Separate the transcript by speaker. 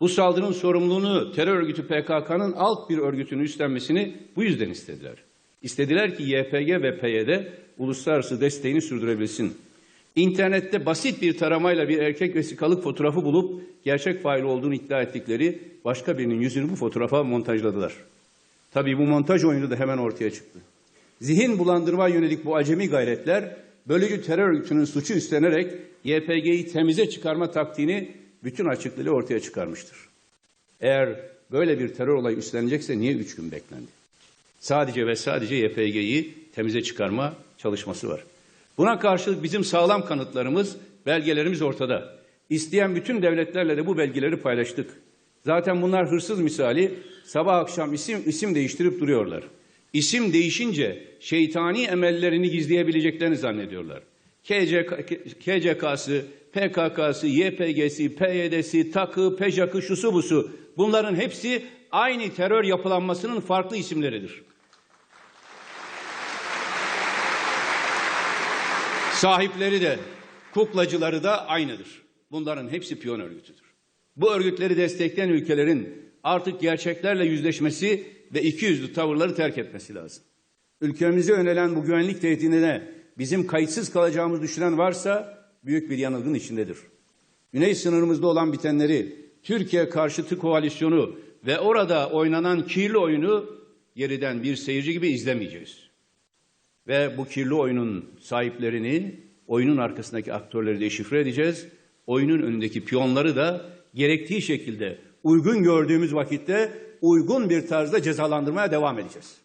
Speaker 1: Bu saldırının sorumluluğunu terör örgütü PKK'nın alt bir örgütünün üstlenmesini bu yüzden istediler. İstediler ki YPG ve PYD uluslararası desteğini sürdürebilsin. İnternette basit bir taramayla bir erkek vesikalık fotoğrafı bulup gerçek fail olduğunu iddia ettikleri başka birinin yüzünü bu fotoğrafa montajladılar. Tabii bu montaj oyunu da hemen ortaya çıktı. Zihin bulandırma yönelik bu acemi gayretler bölücü terör örgütünün suçu üstlenerek YPG'yi temize çıkarma taktiğini bütün açıklığıyla ortaya çıkarmıştır. Eğer böyle bir terör olayı üstlenecekse niye üç gün beklendi? Sadece ve sadece YPG'yi temize çıkarma çalışması var. Buna karşılık bizim sağlam kanıtlarımız, belgelerimiz ortada. İsteyen bütün devletlerle de bu belgeleri paylaştık. Zaten bunlar hırsız misali sabah akşam isim isim değiştirip duruyorlar. İsim değişince şeytani emellerini gizleyebileceklerini zannediyorlar. KCK KCK'sı, PKK'sı, YPG'si, PYD'si, TAK'ı, PEJAK'ı, şusu busu bunların hepsi aynı terör yapılanmasının farklı isimleridir. Sahipleri de, kuklacıları da aynıdır. Bunların hepsi piyon örgütüdür. Bu örgütleri destekleyen ülkelerin artık gerçeklerle yüzleşmesi ve ikiyüzlü tavırları terk etmesi lazım. Ülkemize yönelen bu güvenlik tehdidine bizim kayıtsız kalacağımızı düşünen varsa büyük bir yanılgın içindedir. Güney sınırımızda olan bitenleri, Türkiye karşıtı koalisyonu ve orada oynanan kirli oyunu geriden bir seyirci gibi izlemeyeceğiz. Ve bu kirli oyunun sahiplerini, oyunun arkasındaki aktörleri deşifre edeceğiz. Oyunun önündeki piyonları da gerektiği şekilde uygun gördüğümüz vakitte uygun bir tarzda cezalandırmaya devam edeceğiz.